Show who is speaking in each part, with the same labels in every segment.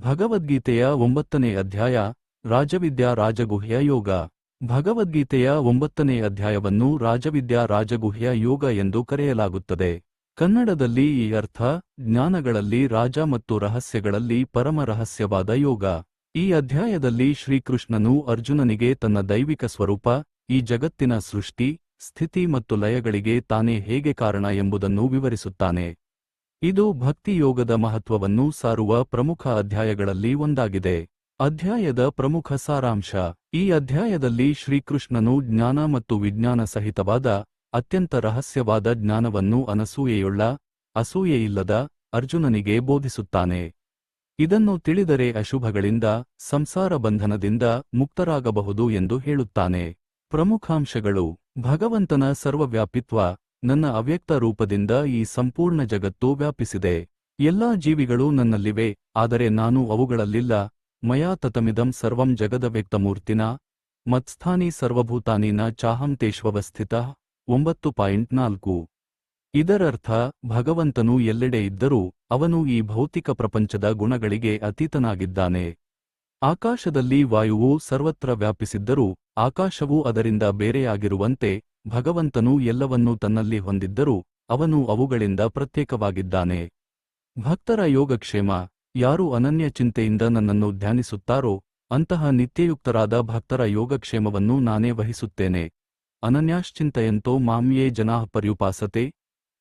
Speaker 1: ಭಗವದ್ಗೀತೆಯ ಒಂಬತ್ತನೇ ಅಧ್ಯಾಯ, ರಾಜವಿದ್ಯಾ ರಾಜಗುಹ್ಯ ಯೋಗ. ಭಗವದ್ಗೀತೆಯ ಒಂಬತ್ತನೇ ಅಧ್ಯಾಯವನ್ನು ರಾಜವಿದ್ಯಾ ರಾಜಗುಹ್ಯ ಯೋಗ ಎಂದು ಕರೆಯಲಾಗುತ್ತದೆ. ಕನ್ನಡದಲ್ಲಿ ಈ ಅರ್ಥ, ಜ್ಞಾನಗಳಲ್ಲಿ ರಾಜ ಮತ್ತು ರಹಸ್ಯಗಳಲ್ಲಿ ಪರಮ ರಹಸ್ಯವಾದ ಯೋಗ. ಈ ಅಧ್ಯಾಯದಲ್ಲಿ ಶ್ರೀಕೃಷ್ಣನು ಅರ್ಜುನನಿಗೆ ತನ್ನ ದೈವಿಕ ಸ್ವರೂಪ, ಈ ಜಗತ್ತಿನ ಸೃಷ್ಟಿ, ಸ್ಥಿತಿ ಮತ್ತು ಲಯಗಳಿಗೆ ತಾನೇ ಹೇಗೆ ಕಾರಣ ಎಂಬುದನ್ನು ವಿವರಿಸುತ್ತಾನೆ. ಇದು ಭಕ್ತಿಯೋಗದ ಮಹತ್ವವನ್ನು ಸಾರುವ ಪ್ರಮುಖ ಅಧ್ಯಾಯಗಳಲ್ಲಿ ಒಂದಾಗಿದೆ. ಅಧ್ಯಾಯದ ಪ್ರಮುಖ ಸಾರಾಂಶ, ಈ ಅಧ್ಯಾಯದಲ್ಲಿ ಶ್ರೀಕೃಷ್ಣನು ಜ್ಞಾನ ಮತ್ತು ವಿಜ್ಞಾನ ಸಹಿತವಾದ ಅತ್ಯಂತ ರಹಸ್ಯವಾದ ಜ್ಞಾನವನ್ನು ಅನಸೂಯೆಯುಳ್ಳ, ಅಸೂಯೆಯಿಲ್ಲದ ಅರ್ಜುನನಿಗೆ ಬೋಧಿಸುತ್ತಾನೆ. ಇದನ್ನು ತಿಳಿದರೆ ಅಶುಭಗಳಿಂದ, ಸಂಸಾರ ಬಂಧನದಿಂದ ಮುಕ್ತರಾಗಬಹುದು ಎಂದು ಹೇಳುತ್ತಾನೆ. ಪ್ರಮುಖಾಂಶಗಳು, ಭಗವಂತನ ಸರ್ವವ್ಯಾಪಿತ್ವ ನನ್ನ ಅವ್ಯಕ್ತ ರೂಪದಿಂದ ಈ ಸಂಪೂರ್ಣ ಜಗತ್ತು ವ್ಯಾಪಿಸಿದೆ. ಎಲ್ಲಾ ಜೀವಿಗಳು ನನ್ನಲ್ಲಿವೆ, ಆದರೆ ನಾನು ಅವುಗಳಲ್ಲಿಲ್ಲ. ಮಯಾ ತತಮಿದಂ ಸರ್ವಂ ಜಗದ ವ್ಯಕ್ತಮೂರ್ತಿನ ಮತ್ಸ್ಥಾನಿ ಸರ್ವಭೂತಾನಿನ ಚಾಹಂತೇಶ್ವವಸ್ಥಿತ. ಒಂಬತ್ತು ಪಾಯಿಂಟ್ ನಾಲ್ಕು. ಇದರರ್ಥ, ಭಗವಂತನು ಎಲ್ಲೆಡೆ ಇದ್ದರೂ, ಅವನು ಈ ಭೌತಿಕ ಪ್ರಪಂಚದ ಗುಣಗಳಿಗೆ ಅತೀತನಾಗಿದ್ದಾನೆ. ಆಕಾಶದಲ್ಲಿ ವಾಯುವು ಸರ್ವತ್ರ ವ್ಯಾಪಿಸಿದ್ದರೂ, ಆಕಾಶವು ಅದರಿಂದ ಬೇರೆಯಾಗಿರುವಂತೆ ಭಗವಂತನು ಎಲ್ಲವನ್ನೂ ತನ್ನಲ್ಲಿ ಹೊಂದಿದ್ದರೂ ಅವನು ಅವುಗಳಿಂದ ಪ್ರತ್ಯೇಕವಾಗಿದ್ದಾನೆ. ಭಕ್ತರ ಯೋಗಕ್ಷೇಮ, ಯಾರು ಅನನ್ಯ ಚಿಂತೆಯಿಂದ ನನ್ನನ್ನು ಧ್ಯಾನಿಸುತ್ತಾರೋ ಅಂತಹ ನಿತ್ಯಯುಕ್ತರಾದ ಭಕ್ತರ ಯೋಗಕ್ಷೇಮವನ್ನು ನಾನೇ ವಹಿಸುತ್ತೇನೆ. ಅನನ್ಯಾಶ್ಚಿಂತೆಯಂತೋ ಮಾಮ್ಯೇ ಜನಾಃ ಪರ್ಯುಪಾಸತೆ,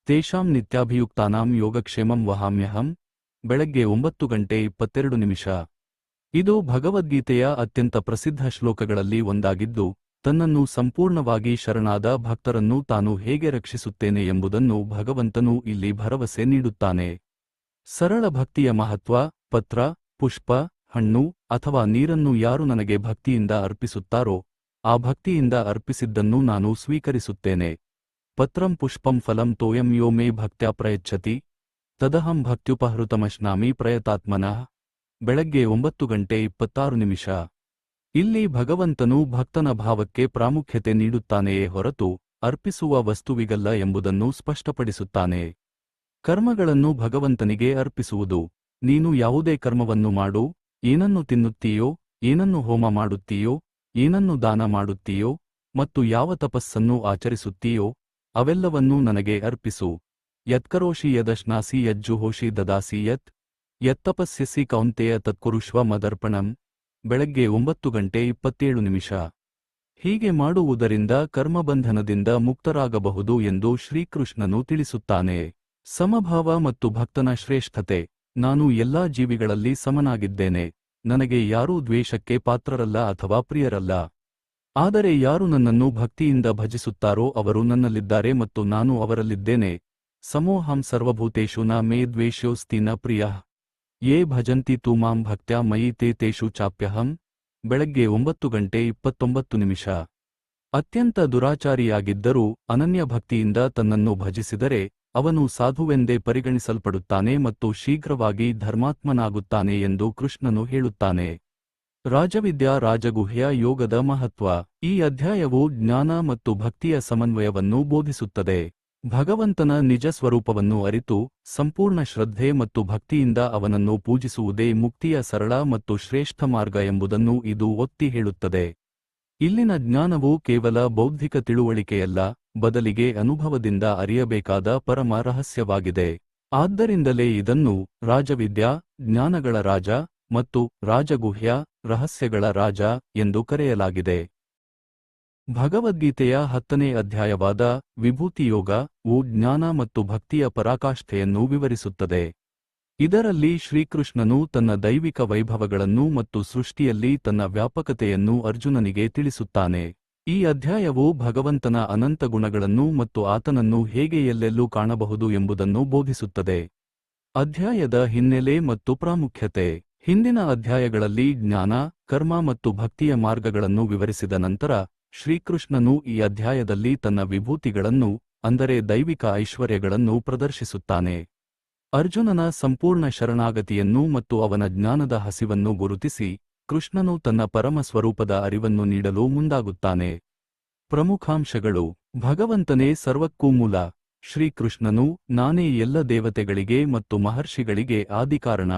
Speaker 1: ತೇಷಾಂ ನಿತ್ಯಾಭಿಯುಕ್ತಾನಾಂ ಯೋಗಕ್ಷೇಮಂ ವಹಾಮ್ಯಹಂ. ಬೆಳಗ್ಗೆ ಒಂಬತ್ತು ಗಂಟೆ ಇಪ್ಪತ್ತೆರಡು ನಿಮಿಷ. ಇದು ಭಗವದ್ಗೀತೆಯ ಅತ್ಯಂತ ಪ್ರಸಿದ್ಧ ಶ್ಲೋಕಗಳಲ್ಲಿ ಒಂದಾಗಿದ್ದು ತನ್ನನ್ನು ಸಂಪೂರ್ಣವಾಗಿ ಶರಣಾದ ಭಕ್ತರನ್ನು ತಾನು ಹೇಗೆ ರಕ್ಷಿಸುತ್ತೇನೆ ಎಂಬುದನ್ನು ಭಗವಂತನು ಇಲ್ಲಿ ಭರವಸೆ ನೀಡುತ್ತಾನೆ. ಸರಳ ಭಕ್ತಿಯ ಮಹತ್ವ, ಪತ್ರ, ಪುಷ್ಪ, ಹಣ್ಣು ಅಥವಾ ನೀರನ್ನು ಯಾರು ನನಗೆ ಭಕ್ತಿಯಿಂದ ಅರ್ಪಿಸುತ್ತಾರೋ, ಆ ಭಕ್ತಿಯಿಂದ ಅರ್ಪಿಸಿದ್ದನ್ನು ನಾನು ಸ್ವೀಕರಿಸುತ್ತೇನೆ. ಪತ್ರಂ ಪುಷ್ಪಂ ಫಲಂ ತೋಯಂ ಯೋ ಮೇ ಭಕ್ತ್ಯಾ ಪ್ರಯಚ್ಛತಿ. ತದಹಂ ಭಕ್ತ್ಯುಪಹೃತಮಶ್ನಾಮಿ ಪ್ರಯತಾತ್ಮನಃ. ಬೆಳಗ್ಗೆ ಒಂಬತ್ತು ಗಂಟೆ ಇಪ್ಪತ್ತಾರು ನಿಮಿಷ. ಇಲ್ಲಿ ಭಗವಂತನು ಭಕ್ತನ ಭಾವಕ್ಕೆ ಪ್ರಾಮುಖ್ಯತೆ ನೀಡುತ್ತಾನೆಯೇ ಹೊರತು ಅರ್ಪಿಸುವ ವಸ್ತುವಿಗಲ್ಲ ಎಂಬುದನ್ನು ಸ್ಪಷ್ಟಪಡಿಸುತ್ತಾನೆ. ಕರ್ಮಗಳನ್ನು ಭಗವಂತನಿಗೆ ಅರ್ಪಿಸುವುದು. ನೀನು ಯಾವುದೇ ಕರ್ಮವನ್ನು ಮಾಡು, ಏನನ್ನು ತಿನ್ನುತ್ತೀಯೋ, ಏನನ್ನು ಹೋಮ ಮಾಡುತ್ತೀಯೋ, ಏನನ್ನು ದಾನ ಮಾಡುತ್ತೀಯೋ, ಮತ್ತು ಯಾವ ತಪಸ್ಸನ್ನು ಆಚರಿಸುತ್ತೀಯೋ, ಅವೆಲ್ಲವನ್ನೂ ನನಗೆ ಅರ್ಪಿಸು. ಯತ್ಕರೋಷಿ ಯದಶ್ನಾಸಿ ಯಜ್ಜುಹೋಷಿ ದದಾಸಿ ಯತ್, ಯತ್ತಪಸ್ಯಸಿ ಕೌಂತೆಯ ತತ್ಕುರುಷ್ವ ಮದರ್ಪಣಂ. ಬೆಳಗ್ಗೆ ಒಂಬತ್ತು ಗಂಟೆ ಇಪ್ಪತ್ತೇಳು ನಿಮಿಷ. ಹೀಗೆ ಮಾಡುವುದರಿಂದ ಕರ್ಮಬಂಧನದಿಂದ ಮುಕ್ತರಾಗಬಹುದು ಎಂದು ಶ್ರೀಕೃಷ್ಣನು ತಿಳಿಸುತ್ತಾನೆ. ಸಮಭಾವ ಮತ್ತು ಭಕ್ತನ ಶ್ರೇಷ್ಠತೆ. ನಾನು ಎಲ್ಲಾ ಜೀವಿಗಳಲ್ಲಿ ಸಮನಾಗಿದ್ದೇನೆ. ನನಗೆ ಯಾರೂ ದ್ವೇಷಕ್ಕೆ ಪಾತ್ರರಲ್ಲ ಅಥವಾ ಪ್ರಿಯರಲ್ಲ. ಆದರೆ ಯಾರು ನನ್ನನ್ನು ಭಕ್ತಿಯಿಂದ ಭಜಿಸುತ್ತಾರೋ ಅವರು ನನ್ನಲ್ಲಿದ್ದಾರೆ ಮತ್ತು ನಾನು ಅವರಲ್ಲಿದ್ದೇನೆ. ಸಮೋಹಂ ಸರ್ವಭೂತೇಶು ನ ಮೇ ದ್ವೇಷೋಸ್ತಿ ನ ಪ್ರಿಯಃ. ಯೇ ಭಜಂತಿ ತು ಮಾಂ ಭಕ್ತ್ಯಾ ಮಯಿ ತೇ ತೇಷು ಚಾಪ್ಯಹಂ. ಬೆಳಗ್ಗೆ ಒಂಬತ್ತು ಗಂಟೆ ಇಪ್ಪತ್ತೊಂಬತ್ತು ನಿಮಿಷ. ಅತ್ಯಂತ ದುರಾಚಾರಿಯಾಗಿದ್ದರೂ ಅನನ್ಯ ಭಕ್ತಿಯಿಂದ ತನ್ನನ್ನು ಭಜಿಸಿದರೆ ಅವನು ಸಾಧುವೆಂದೇ ಪರಿಗಣಿಸಲ್ಪಡುತ್ತಾನೆ ಮತ್ತು ಶೀಘ್ರವಾಗಿ ಧರ್ಮಾತ್ಮನಾಗುತ್ತಾನೆ ಎಂದು ಕೃಷ್ಣನು ಹೇಳುತ್ತಾನೆ. ರಾಜವಿದ್ಯಾ ರಾಜಗುಹ್ಯ ಯೋಗದ ಮಹತ್ವ. ಈ ಅಧ್ಯಾಯವು ಜ್ಞಾನ ಮತ್ತು ಭಕ್ತಿಯ ಸಮನ್ವಯವನ್ನು ಬೋಧಿಸುತ್ತದೆ. ಭಗವಂತನ ನಿಜ ಸ್ವರೂಪವನ್ನು ಅರಿತು ಸಂಪೂರ್ಣ ಶ್ರದ್ಧೆ ಮತ್ತು ಭಕ್ತಿಯಿಂದ ಅವನನ್ನು ಪೂಜಿಸುವುದೇ ಮುಕ್ತಿಯ ಸರಳ ಮತ್ತು ಶ್ರೇಷ್ಠ ಮಾರ್ಗ ಎಂಬುದನ್ನು ಇದು ಒತ್ತಿ ಹೇಳುತ್ತದೆ. ಇಲ್ಲಿನ ಜ್ಞಾನವು ಕೇವಲ ಬೌದ್ಧಿಕ ತಿಳುವಳಿಕೆಯಲ್ಲ, ಬದಲಿಗೆ ಅನುಭವದಿಂದ ಅರಿಯಬೇಕಾದ ಪರಮ ರಹಸ್ಯವಾಗಿದೆ. ಆದ್ದರಿಂದಲೇ ಇದನ್ನು ರಾಜವಿದ್ಯಾ, ಜ್ಞಾನಗಳ ರಾಜ ಮತ್ತು ರಾಜಗುಹ್ಯ, ರಹಸ್ಯಗಳ ರಾಜ ಎಂದು ಕರೆಯಲಾಗಿದೆ. ಭಗವದ್ಗೀತೆಯ ಹತ್ತನೇ ಅಧ್ಯಾಯವಾದ ವಿಭೂತಿಯೋಗ ವು ಜ್ಞಾನ ಮತ್ತು ಭಕ್ತಿಯ ಪರಾಕಾಷ್ಠೆಯನ್ನು ವಿವರಿಸುತ್ತದೆ. ಇದರಲ್ಲಿ ಶ್ರೀಕೃಷ್ಣನು ತನ್ನ ದೈವಿಕ ವೈಭವಗಳನ್ನು ಮತ್ತು ಸೃಷ್ಟಿಯಲ್ಲಿ ತನ್ನ ವ್ಯಾಪಕತೆಯನ್ನು ಅರ್ಜುನನಿಗೆ ತಿಳಿಸುತ್ತಾನೆ. ಈ ಅಧ್ಯಾಯವು ಭಗವಂತನ ಅನಂತ ಗುಣಗಳನ್ನು ಮತ್ತು ಆತನನ್ನು ಹೇಗೆ ಎಲ್ಲೆಲ್ಲೂ ಕಾಣಬಹುದು ಎಂಬುದನ್ನು ಬೋಧಿಸುತ್ತದೆ. ಅಧ್ಯಾಯದ ಹಿನ್ನೆಲೆ ಮತ್ತು ಪ್ರಾಮುಖ್ಯತೆ. ಹಿಂದಿನ ಅಧ್ಯಾಯಗಳಲ್ಲಿ ಜ್ಞಾನ, ಕರ್ಮ ಮತ್ತು ಭಕ್ತಿಯ ಮಾರ್ಗಗಳನ್ನು ವಿವರಿಸಿದ ನಂತರ ಶ್ರೀಕೃಷ್ಣನು ಈ ಅಧ್ಯಾಯದಲ್ಲಿ ತನ್ನ ವಿಭೂತಿಗಳನ್ನು, ಅಂದರೆ ದೈವಿಕ ಐಶ್ವರ್ಯಗಳನ್ನು ಪ್ರದರ್ಶಿಸುತ್ತಾನೆ. ಅರ್ಜುನನ ಸಂಪೂರ್ಣ ಶರಣಾಗತಿಯನ್ನು ಮತ್ತು ಅವನ ಜ್ಞಾನದ ಹಸಿವನ್ನು ಗುರುತಿಸಿ, ಕೃಷ್ಣನು ತನ್ನ ಪರಮ ಸ್ವರೂಪದ ಅರಿವನ್ನು ನೀಡಲು ಮುಂದಾಗುತ್ತಾನೆ. ಪ್ರಮುಖಾಂಶಗಳು. ಭಗವಂತನೇ ಸರ್ವಕ್ಕೂ ಮೂಲ. ಶ್ರೀಕೃಷ್ಣನು, ನಾನೇ ಎಲ್ಲ ದೇವತೆಗಳಿಗೆ ಮತ್ತು ಮಹರ್ಷಿಗಳಿಗೆ ಆದಿಕಾರಣ.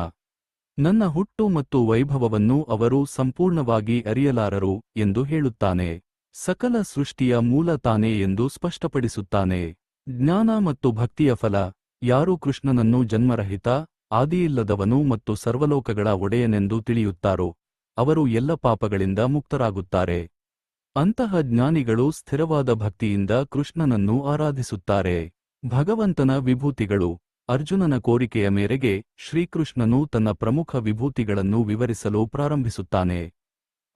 Speaker 1: ನನ್ನ ಹುಟ್ಟು ಮತ್ತು ವೈಭವವನ್ನು ಅವರು ಸಂಪೂರ್ಣವಾಗಿ ಅರಿಯಲಾರರು ಎಂದು ಹೇಳುತ್ತಾನೆ. ಸಕಲ ಸೃಷ್ಟಿಯ ಮೂಲ ತಾನೇ ಎಂದು ಸ್ಪಷ್ಟಪಡಿಸುತ್ತಾನೆ. ಜ್ಞಾನ ಮತ್ತು ಭಕ್ತಿಯ ಫಲ, ಯಾರು ಕೃಷ್ಣನನ್ನು ಜನ್ಮರಹಿತ, ಆದಿಯಿಲ್ಲದವನು ಮತ್ತು ಸರ್ವಲೋಕಗಳ ಒಡೆಯನೆಂದು ತಿಳಿಯುತ್ತಾರೋ, ಅವರು ಎಲ್ಲ ಪಾಪಗಳಿಂದ ಮುಕ್ತರಾಗುತ್ತಾರೆ. ಅಂತಹ ಜ್ಞಾನಿಗಳು ಸ್ಥಿರವಾದ ಭಕ್ತಿಯಿಂದ ಕೃಷ್ಣನನ್ನು ಆರಾಧಿಸುತ್ತಾರೆ. ಭಗವಂತನ ವಿಭೂತಿಗಳು, ಅರ್ಜುನನ ಕೋರಿಕೆಯ ಮೇರೆಗೆ ಶ್ರೀಕೃಷ್ಣನು ತನ್ನ ಪ್ರಮುಖ ವಿಭೂತಿಗಳನ್ನು ವಿವರಿಸಲು ಪ್ರಾರಂಭಿಸುತ್ತಾನೆ.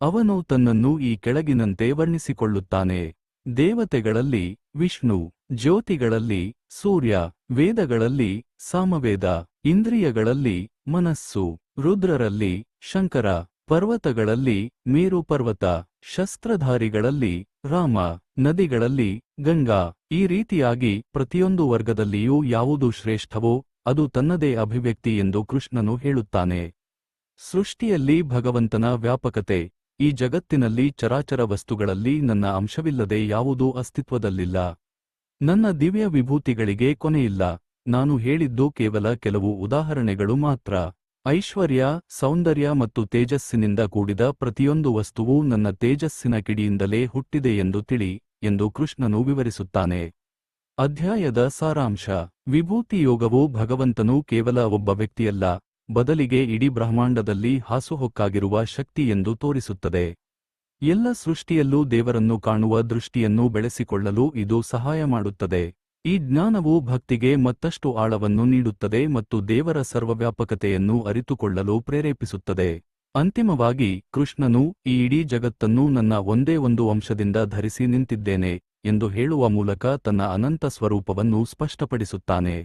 Speaker 1: ಅವನು ತನ್ನನ್ನು ಈ ಕೆಳಗಿನಂತೆ ವರ್ಣಿಸಿಕೊಳ್ಳುತ್ತಾನೆ. ದೇವತೆಗಳಲ್ಲಿ ವಿಷ್ಣು, ಜ್ಯೋತಿಗಳಲ್ಲಿ ಸೂರ್ಯ, ವೇದಗಳಲ್ಲಿ ಸಾಮವೇದ, ಇಂದ್ರಿಯಗಳಲ್ಲಿ ಮನಸ್ಸು, ರುದ್ರರಲ್ಲಿ ಶಂಕರ, ಪರ್ವತಗಳಲ್ಲಿ ಮೇರು ಪರ್ವತ ಶಸ್ತ್ರಧಾರಿಗಳಲ್ಲಿ ರಾಮ, ನದಿಗಳಲ್ಲಿ ಗಂಗಾ. ಈ ರೀತಿಯಾಗಿ ಪ್ರತಿಯೊಂದು ವರ್ಗದಲ್ಲಿಯೂ ಯಾವುದು ಶ್ರೇಷ್ಠವೋ, ಅದು ತನ್ನದೇ ಅಭಿವ್ಯಕ್ತಿ ಎಂದು ಕೃಷ್ಣನು ಹೇಳುತ್ತಾನೆ. ಸೃಷ್ಟಿಯಲ್ಲಿ ಭಗವಂತನ ವ್ಯಾಪಕತೆ ಈ ಜಗತ್ತಿನಲ್ಲಿ ಚರಾಚರ ವಸ್ತುಗಳಲ್ಲಿ ನನ್ನ ಅಂಶವಿಲ್ಲದೆ ಯಾವುದೂ ಅಸ್ತಿತ್ವದಲ್ಲಿಲ್ಲ. ನನ್ನ ದಿವ್ಯ ವಿಭೂತಿಗಳಿಗೆ ಕೊನೆಯಿಲ್ಲ. ನಾನು ಹೇಳಿದ್ದು ಕೇವಲ ಕೆಲವು ಉದಾಹರಣೆಗಳು ಮಾತ್ರ. ಐಶ್ವರ್ಯ, ಸೌಂದರ್ಯ ಮತ್ತು ತೇಜಸ್ಸಿನಿಂದ ಕೂಡಿದ ಪ್ರತಿಯೊಂದು ವಸ್ತುವೂ ನನ್ನ ತೇಜಸ್ಸಿನ ಕಿಡಿಯಿಂದಲೇ ಹುಟ್ಟಿದೆ ಎಂದು ತಿಳಿ ಎಂದು ಕೃಷ್ಣನು ವಿವರಿಸುತ್ತಾನೆ. ಅಧ್ಯಾಯದ ಸಾರಾಂಶ. ವಿಭೂತಿ ಯೋಗವು ಭಗವಂತನು ಕೇವಲ ಒಬ್ಬ ವ್ಯಕ್ತಿಯಲ್ಲ. ಬದಲಿಗೆ ಇಡೀ ಬ್ರಹ್ಮಾಂಡದಲ್ಲಿ ಹಾಸುಹೊಕ್ಕಾಗಿರುವ ಶಕ್ತಿ ಎಂದು ತೋರಿಸುತ್ತದೆ. ಎಲ್ಲ ಸೃಷ್ಟಿಯಲ್ಲೂ ದೇವರನ್ನು ಕಾಣುವ ದೃಷ್ಟಿಯನ್ನು ಬೆಳೆಸಿಕೊಳ್ಳಲು ಇದು ಸಹಾಯ ಮಾಡುತ್ತದೆ. ಈ ಜ್ಞಾನವು ಭಕ್ತಿಗೆ ಮತ್ತಷ್ಟು ಆಳವನ್ನು ನೀಡುತ್ತದೆ ಮತ್ತು ದೇವರ ಸರ್ವವ್ಯಾಪಕತೆಯನ್ನು ಅರಿತುಕೊಳ್ಳಲು ಪ್ರೇರೇಪಿಸುತ್ತದೆ. ಅಂತಿಮವಾಗಿ, ಕೃಷ್ಣನು ಈ ಇಡೀ ಜಗತ್ತನ್ನು ನನ್ನ ಒಂದೇ ಒಂದು ಅಂಶದಿಂದ ಧರಿಸಿ ನಿಂತಿದ್ದೇನೆ ಎಂದು ಹೇಳುವ ಮೂಲಕ ತನ್ನ ಅನಂತ ಸ್ವರೂಪವನ್ನು ಸ್ಪಷ್ಟಪಡಿಸುತ್ತಾನೆ.